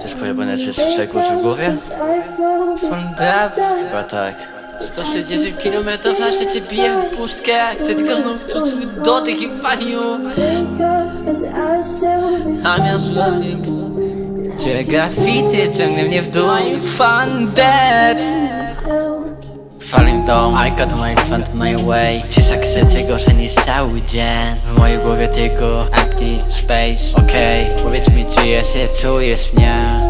Coś pojebane czy słyszę kurczę w głowie? From dab? Chyba tak. 160 km na życie bije w pustkę Chcę tylko znów czuć swój dotyk i faniu A miał shooting Cię graffiti ciągnie mnie w dół Fun dead Falling down, I got my fund my way. Cisza krzycie gorzej niż cały dzień. W mojej głowie tylko empty space Okej, powiedz mi czy jeszcze czujesz mnie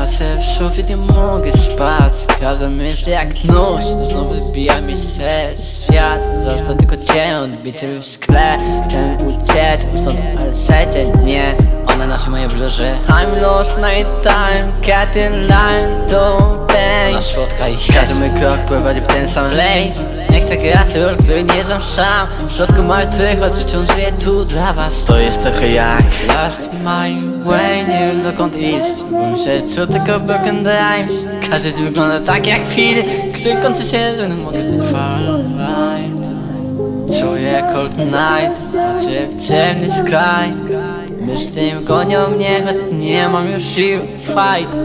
Patrzę w sufit, nie mogę spać. Każda myśl jak nóż Znowu wybija mi serce Świat. Został tylko cień Odbity w szkle. Chciałem uciec stąd, ale serce nie. Ona nosi moje bluzy. I'm lost night time Cat in line to pain Ona słodka i każdy mój krok prowadzi w ten sam lejs Raz ról, który nie znam sam. W środku martwych, choć wciąż żyję tu dla was. To jest trochę jak Last my way, nie wiem dokąd iść. Bo myślę, co tylko broken rhymes Każdy wygląda tak jak film. Który kończy się, że nie mogę Farlight Czuję cold night Patrzę w ciemny sky Myśli gonią mnie, choć nie mam już sił. Fight.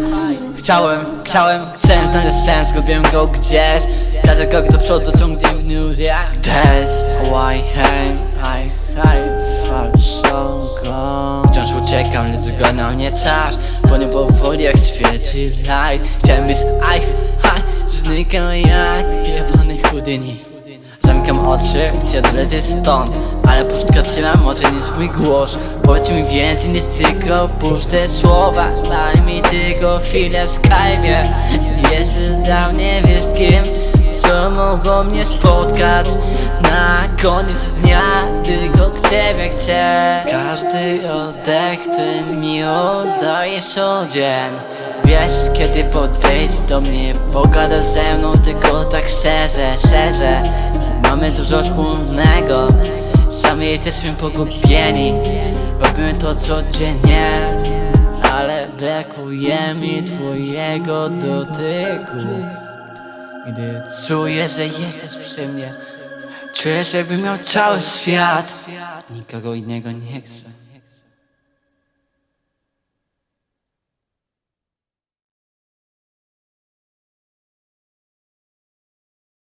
Chciałem, chciałem, chcę znaleźć sens. Gubiłem go gdzieś Każdy krok do przodu ciągnie mnie jak deszcz Why hey, I high Fall so go Wciąż uciekam, lecz zgonał mnie czas Po niebo powoli jak świeci light. Chciałem być I high Znikam jak jebany chudyni Zamykam oczy, chcę odlecieć stąd Ale pustka trzyma mocniej niż mój głos. Powiedz mi więcej niż tylko puste słowa Daj mi tylko chwilę w skajmie Jesteś dla mnie wiesz kim mogło mnie spotkać Na koniec dnia Tylko chcę jak chcę. Każdy oddech, który mi oddajesz o dzień. Wiesz kiedy podejść do mnie Pogada ze mną tylko tak szczerze, szczerze Mamy dużo wspólnego Sami jesteśmy pogubieni. Robimy to codziennie Ale brakuje mi twojego dotyku Gdy czuję, że jesteś przy mnie Czuję, że jakbym miał cały świat. Nikogo innego nie chcę